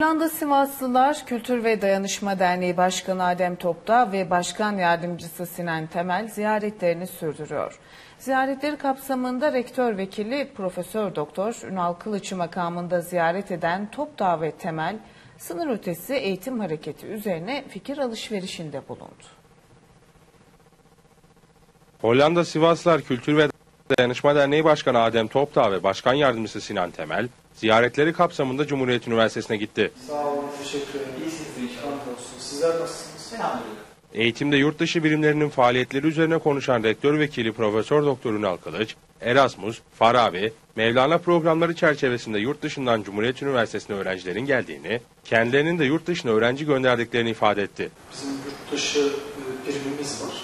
Hollanda Sivaslılar Kültür ve Dayanışma Derneği Başkanı Adem Topta ve Başkan Yardımcısı Sinan Temel ziyaretlerini sürdürüyor. Ziyaretleri kapsamında Rektör Vekili Profesör Doktor Ünal Kılıç'ı makamında ziyaret eden Topta ve Temel, sınır ötesi eğitim hareketi üzerine fikir alışverişinde bulundu. Hollanda Sivaslar Kültür ve Dayanışma Derneği Başkanı Adem Topdağ ve Başkan Yardımcısı Sinan Temel, ziyaretleri kapsamında Cumhuriyet Üniversitesi'ne gitti. Sağ olun, teşekkür ederim. İyisiniz olsun. Sizler nasılsınız? Elhamdülillah. Eğitimde yurt dışı birimlerinin faaliyetleri üzerine konuşan Rektör Vekili Profesör Doktor Ünal Kılıç, Erasmus, Farabi, Mevlana programları çerçevesinde yurt dışından Cumhuriyet Üniversitesi'ne öğrencilerin geldiğini, kendilerinin de yurt dışına öğrenci gönderdiklerini ifade etti. Bizim yurt dışı e, birimimiz var.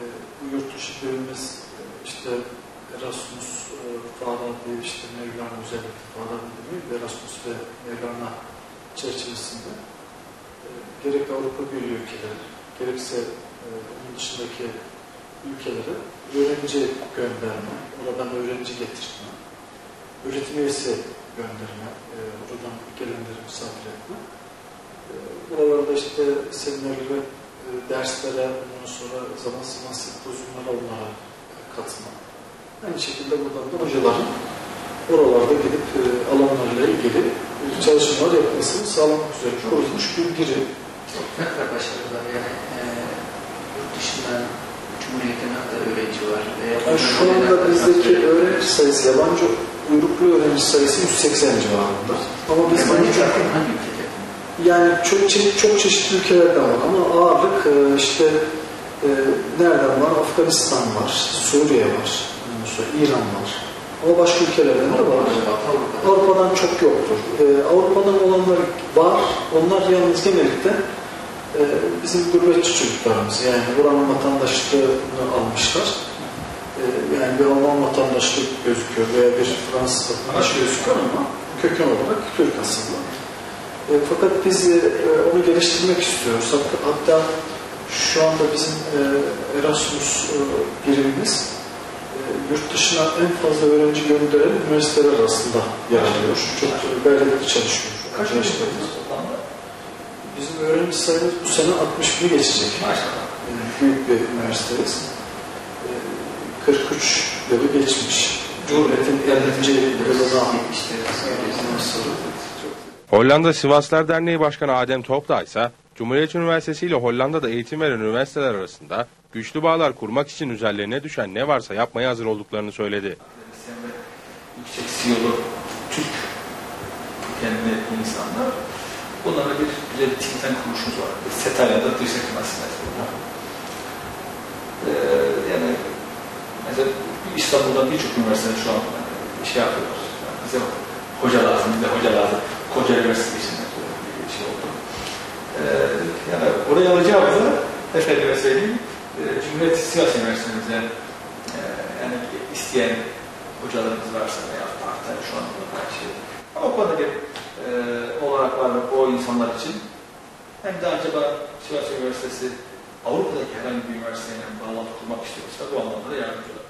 E, Bu yurt dışı birimimiz işte Erasmus, e, Farabi, işte Mevlana özellikle Farabi değil, Erasmus ve Mevlana çerçevesinde e, gerek Avrupa Birliği ülkeleri, gerekse e, onun dışındaki ülkelere öğrenci gönderme, oradan öğrenci getirme, öğretim üyesi gönderme, e, oradan gelenleri misafir etme. E, Buralarda işte seminerlere, e, derslere, ondan sonra zaman zaman sempozyumlara onlara katma. Aynı şekilde buradan da hocaların oralarda gidip e, alanlarla ilgili e, çalışmalar yapmasını sağlamak üzere kurulmuş bir birim. Ne kadar başarılar yani e, yurt dışından Cumhuriyet'e ne kadar öğrenci var? Yani şu anda bizdeki öğrenci sayısı, yabancı uyruklu öğrenci sayısı 180 civarında. Ama biz yabancı çok, hangi ülkede? yani çok, çok çeşitli ülkelerden var ama ağırlık e, işte e, nereden var? Afganistan var, Suriye var, İran var. Ama başka ülkelerden de var. Avrupa'da. Avrupa'dan çok yoktur. Ee, Avrupa'dan olanlar var. Onlar yalnız genellikle e, bizim gurbetçi çocuklarımız. Yani buranın vatandaşlığını almışlar. Ee, yani bir Alman vatandaşlık gözüküyor veya bir Fransız vatandaşı gözüküyor ama köken olarak Türk aslında. E, fakat biz e, onu geliştirmek istiyoruz. Hatta şu anda bizim e, Erasmus e, birimimiz e, yurt dışına en fazla öğrenci gönderen üniversiteler arasında yer alıyor. Çok gayretli çalışıyor. Kaç öğrencimiz toplamda? Bizim öğrenci sayımız bu sene 60 bini geçecek. Maşallah. Yani büyük bir üniversiteyiz. E, 43 yılı geçmiş. Cumhuriyet'in 50. yılına İşte Hollanda Sivaslar Derneği Başkanı Adem Topdağ ise Cumhuriyet Üniversitesi ile Hollanda'da eğitim veren üniversiteler arasında güçlü bağlar kurmak için üzerlerine düşen ne varsa yapmaya hazır olduklarını söyledi. yüksek CEO'lu Türk kökenli insanlar. Bunlara bir bir think tank kuruluşumuz var. Setalya'da dış eklemezsinler. Ee, yani mesela İstanbul'dan birçok üniversite şu an şey yapıyorlar. Yani bize hoca lazım, bize hoca lazım. Koca üniversitesi için bir şey oldu. Ee, yani oraya alacağımızda efendime söyleyeyim e, Cumhuriyet Sivas Üniversitesi'nde e, yani isteyen hocalarımız varsa veya part-time şu anda da her şey. Ama o konuda bir e, olarak var o insanlar için. Hem de acaba Sivas Üniversitesi Avrupa'daki herhangi bir üniversiteyle bağlantı kurmak istiyorsa bu anlamda da yardımcı olur.